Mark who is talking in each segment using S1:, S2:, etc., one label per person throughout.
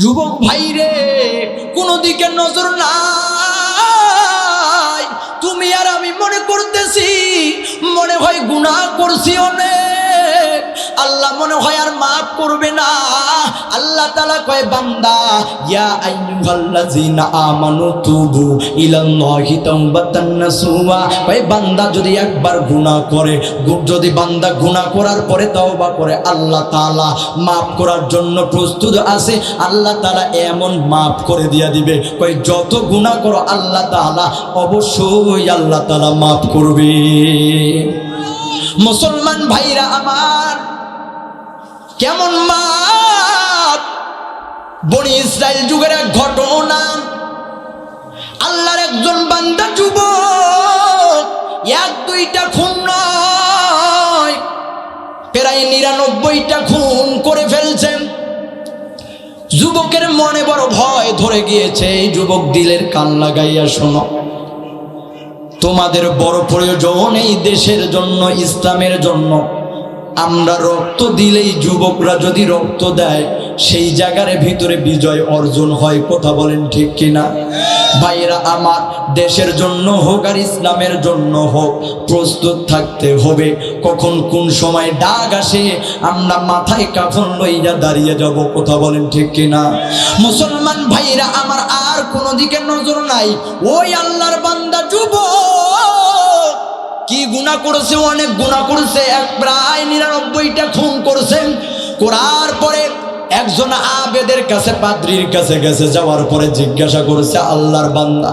S1: যুবক ভাই রে, কোনো দিকে নজর নাই। তুমি আর আমি মনে করতেছি, মনে হয় গুণা করছি অনেক। আল্লাহ মনে হয় আর মাফ করবে না। আল্লাহ তালা কয়, বান্দা, ইয়া আইয়ুহাল্লাযীনা আমানু তুবু ইলাল্লাহি তাওবাতান নাসুয়া কয়, বান্দা, যদি একবার গুনাহ করে যদি বান্দা গুনাহ করার পরে তওবা করে, আল্লাহ তাআলা মাফ করার জন্য প্রস্তুত আছে। আল্লাহ তাআলা এমন মাফ করে দিয়া দিবে। কয়, যত গুনাহ করো, আল্লাহ তাআলা অবশ্যই আল্লাহ তাআলা মাফ করবে। মুসলমান ভাইরা আমার কেমন মাপ বনি ইসরায়েল যুগের এক ঘটনা। আল্লাহর একজন বান্দা যুবক, এক, দুইটা খুন নয়, প্রায় নিরানব্বইটা খুন করে ফেলছেন যুবকের মনে বড় ভয় ধরে গিয়েছে, এই যুবক দিলের কান লাগাইয়া শোনো। তোমাদের বড় প্রয়োজন এই দেশের জন্য, ইসলামের জন্য। আমরা রক্ত দিলেই যুবকরা যদি রক্ত দেয়, সেই জায়গার ভিতরে বিজয় অর্জন হয়, কথা বলেন ঠিক কিনা? ভাইরা আমার দেশের জন্য হোক আর ইসলামের জন্য হোক, প্রস্তুত থাকতে হবে। কখন কোন সময় ডাক আসে, আমরা মাথায় কাফন লইয়া দাঁড়িয়ে যাব, কথা বলেন ঠিক কিনা? মুসলমান ভাইরা আমার আর কোনো দিকে নজর নাই। ওই আল্লাহর বান্দা যুবক। কি গুণা করেছে? অনেক গুণা করেছে। এক প্রায় নিরানব্বইটা খুন করেছেন। করার পরে একজন আবেদের কাছে, পাদ্রির কাছে গেছে, যাওয়ার পরে জিজ্ঞাসা করেছে, আল্লাহর বান্দা,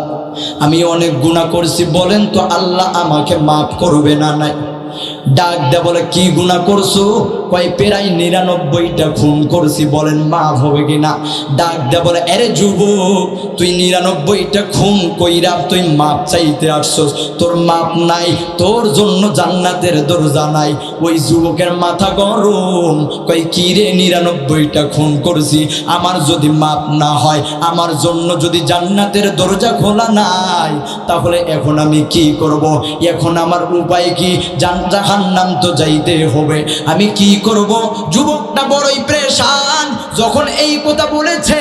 S1: আমি অনেক গুণা করছি, বলেন তো আল্লাহ আমাকে মাফ করবে না নাই? ডাক দে বলে, কি গুণা করছ? কয় পেরাই নিরানব্বইটা খুন করছি। বলেন, মাফ হবে কিনা ডাক দে বলে, আরে যুবক, তুই নিরানব্বইটা খুন কইরা তুই মাপ চাইতে আসছস। তোর মাপ নাই, তোর জন্য জান্নাতের দরজা নাই। ওই যুবকের মাথা গরম। কই কি রে নিরানব্বইটা খুন করছি? আমার যদি মাপ না হয়, আমার জন্য যদি জান্নাতের দরজা খোলা নাই, তাহলে এখন আমি কি করব? এখন আমার উপায় কি? জান জাহান্নাম তো যাইতে হবে। আমি কি করব? যুবকটা বড়ই প্রেশান। যখন এই কথা বলেছে,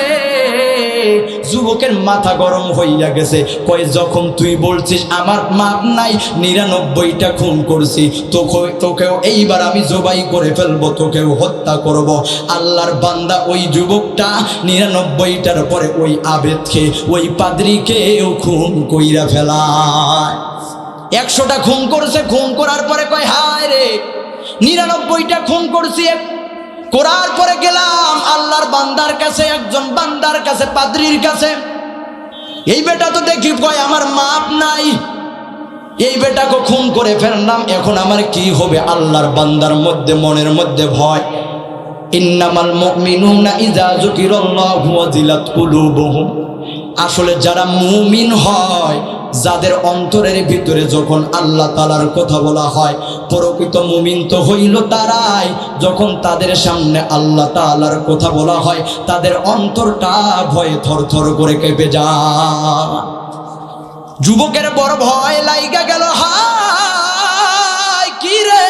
S1: যুবকের মাথা গরম হইয়া গেছে। কয়, যখন তুই বলছিস আমার মাপ নাই, নিরানব্বইটা খুন করছি, তোকে, তোকেও এইবার আমি জবাই করে ফেলব, তোকেও হত্যা করব। আল্লাহর বান্দা ওই যুবকটা নিরানব্বইটার পরে ওই আবেদকে, ওই পাদ্রিকেও খুন কইরা ফেলায়। একশোটা খুন করছে, খুন করার পরে কয়, হায় রে, নিরানব্বইটা খুন করছি করার পরে গেলাম আল্লাহর বান্দার কাছে, একজন বান্দার কাছে, পাদ্রির কাছে। এই বেটা তো দেখি কয়, আমার মাপ নাই। এই বেটাকে খুন করে ফেললাম, এখন আমার কি হবে? আল্লাহর বান্দার মধ্যে, মনের মধ্যে ভয়। ইন্নামাল মুমিনুনা ইযা যুকিরাল্লাহু ওয়াজিলাত কুলুবুহুম। আসলে যারা মুমিন হয়, যাদের অন্তরের ভিতরে যখন আল্লাহ তালার কথা বলা হয়, প্রকৃত মুমিন তো হইল তারাই। যখন তাদের সামনে আল্লাহ তালার কথা বলা হয়, তাদের অন্তরটা ভয়ে থরথর করে কেঁপে যায়। যুবকের বড় ভয় লাইগা গেল হাই কি রে?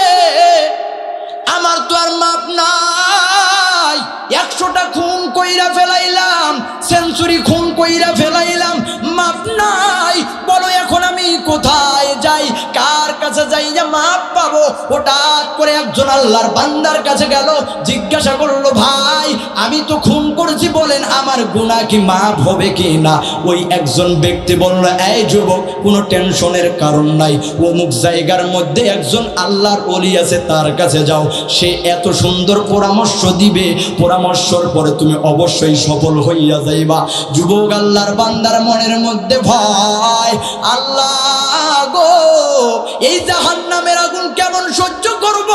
S1: আমার তো আর মাপ নাই। একশোটা খুন কইরা খুন কইরা ফেলাইলাম, মাপ নাই। বলো, এখন আমি কোথায় যাই? কার কাছে যাই মাপ পাবো? হঠাৎ করে একজন আল্লাহর বান্দার কাছে গেল, জিজ্ঞাসা করল, ভাই, আমি তো খুন করেছি। বলেন, আমার গুণা কি মাপ হবে কি না? ওই একজন ব্যক্তি বলল, এই যুবক, কোনো টেনশনের কারণ নাই। অমুক জায়গার মধ্যে একজন আল্লাহর অলি আছে, তার কাছে যাও। সে এত সুন্দর পরামর্শ দিবে। পরামর্শর পরে তুমি অবশ্যই সফল হইয়া যাইবা। যুবক আল্লাহর বান্দার মনের মধ্যে ভয় আল্লাহ গো, এই জাহান্নামের আগুন কেমন সহ্য করব?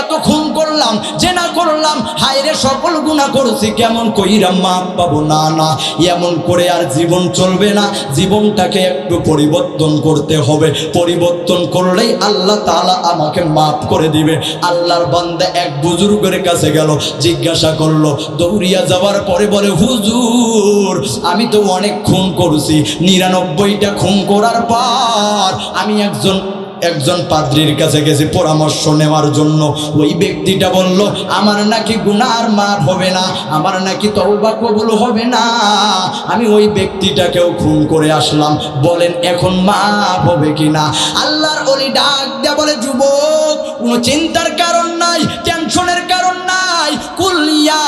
S1: এত খুন করলাম, জেনা করলাম, হায়রে সকল গুণা করছি, কেমন কইরা মাপ পাবো? না না, এমন করে আর জীবন চলবে না। জীবনটাকে একটু পরিবর্তন করতে হবে। পরিবর্তন করলেই আল্লাহ তাআলা আমাকে মাফ করে দিবে। আল্লাহর বান্দা এক বুজুর্গের কাছে গেল, জিজ্ঞাসা করল, দৌড়িয়া যাওয়ার পরে বলে, হুজুর, আমি তো অনেক খুন করছি। নিরানব্বইটা খুন করার পর আমি একজন একজন পাদ্রির কাছে গেছে পরামর্শ নেওয়ার জন্য। ওই ব্যক্তিটা বলল, আমার নাকি গুনার মার হবে না, আমার নাকি তওবা কবুল হবে না। আমি ওই ব্যক্তিটাকেও খুন করে আসলাম। বলেন, এখন মাপ হবে কিনা? আল্লাহর অলি ডাক দেয়া বলে, যুবক, কোনো চিন্তার কারণ নাই, টেনশনের কারণ নাই। কুলিয়া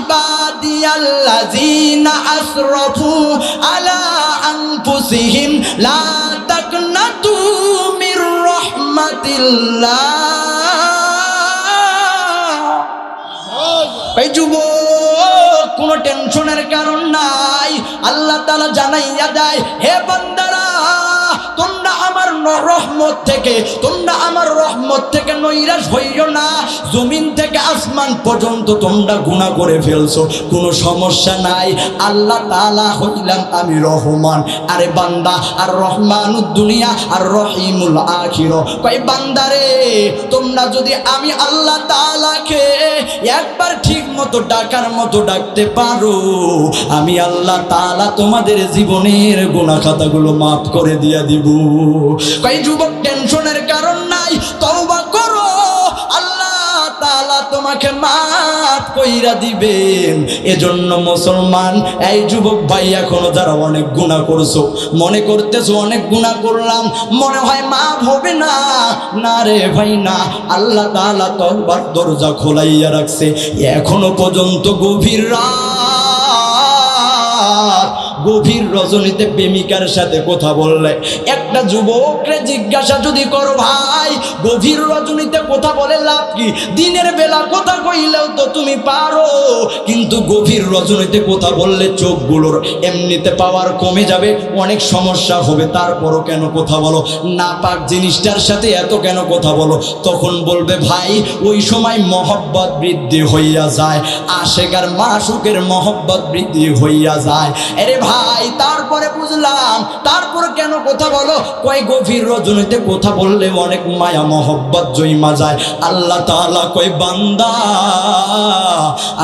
S1: ইবাদিয়াল্লাযিনা আসরাফু আলা আনফুসিহিম লা কোনো টেনশনের কারণ নাই। আল্লাহ তালা জানাইয়া দেয় হে তোমরা ন- রহমত থেকে, তোমরা আমার রহমত থেকে নৈরাশ হইও না। জমিন থেকে আসমান পর্যন্ত তোমরা গুণা করে ফেলছো, কোনো সমস্যা নাই। আল্লাহ তালা হইলাম আমি রহমান। আরে বান্দা, আর রহমান দুনিয়া, আর রহিমুল আখির কই বান্দারে তোমরা যদি আমি আল্লাহ তালাকে একবার ঠিক মতো ডাকার মতো ডাকতে পারো, আমি আল্লাহ তালা তোমাদের জীবনের গুণা খাতাগুলো মাফ করে দিয়া দিব। কই যুবক টেনশনের কারণ নাই, তওবা করো। আল্লাহ তালা তোমাকে মাফ কইরা দিবেন। এজন্য মুসলমান, এই যুবক ভাই, এখনও যারা অনেক গুণা করছ, মনে করতেছো অনেক গুণা করলাম, মনে হয় মাফ হবে না। না রে ভাই, না। আল্লাহ তালা তওবার দরজা খোলাইয়া রাখছে, এখনও পর্যন্ত গভীর রাত। গভীর রজনীতে প্রেমিকার সাথে কথা বললে। একটা যুবকরে জিজ্ঞাসা যদি করো ভাই গভীর রজনীতে কথা বলে লাভ কি? দিনের বেলা কথা কইলেও তো তুমি পারো। কিন্তু গভীর রজনীতে কথা বললে চোখগুলোর এমনিতে পাওয়ার কমে যাবে, অনেক সমস্যা হবে। তারপরও কেন কথা বলো? না পাক জিনিসটার সাথে এত কেন কথা বলো? তখন বলবে, ভাই, ওই সময় মহব্বত বৃদ্ধি হইয়া যায়। আশেকার মাসুকের মহব্বত বৃদ্ধি হইয়া যায়। আরে ভাই, তারপরে বুঝলাম। তারপর কেন কথা বলো? কয়, গভীর রজনীতে কথা বললে অনেক মায়া মহব্বত জইমা যায়। আল্লাহ তাআলা কয়, বান্দা,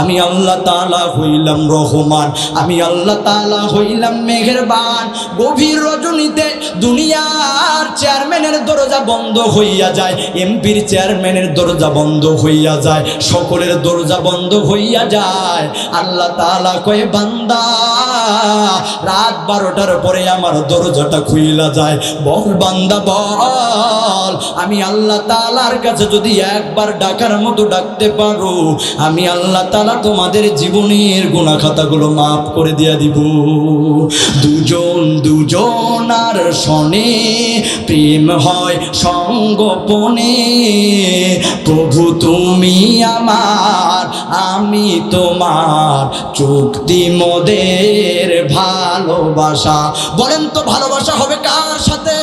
S1: আমি আল্লাহ তাআলা হইলাম রহমান, আমি আল্লাহ তাআলা হইলাম মেহেরবান। গভীর রজনীতে দুনিয়ার চেয়ারম্যানের দরজা বন্ধ হইয়া যায়, এমপির চেয়ারম্যানের দরজা বন্ধ হইয়া যায়, সকলের দরজা বন্ধ হইয়া যায়। আল্লাহ তাআলা কয়, বান্দা, রাত বারোটার পরে আমার দরজাটা খুইলা যায়। বল, বান্দা, বল, আমি আল্লাহ তালার কাছে যদি একবার ডাকার মতো ডাকতে পারো, আমি আল্লাহ তালা তোমাদের জীবনের গুণা খাতাগুলো মাফ করে দিয়া দিব। দুজন দুজন আর শনে প্রেম হয় সঙ্গোপনে। প্রভু তুমি আমার, আমি তোমার চুক্তি মোদের ভালোবাসা। বলেন তো ভালোবাসা হবে কার সাথে?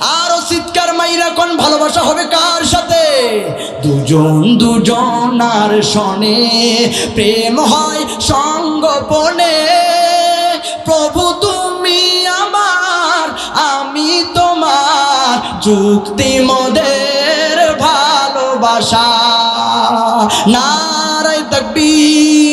S1: আরও চিৎকার মাইরা কোন ভালোবাসা হবে কার সাথে? দুজন দুজন আর শনে প্রেম হয় সঙ্গপনে। প্রভু তুমি আমার, আমি তোমার চুক্তি মোদের ভালোবাসা। নারায় তকবীর।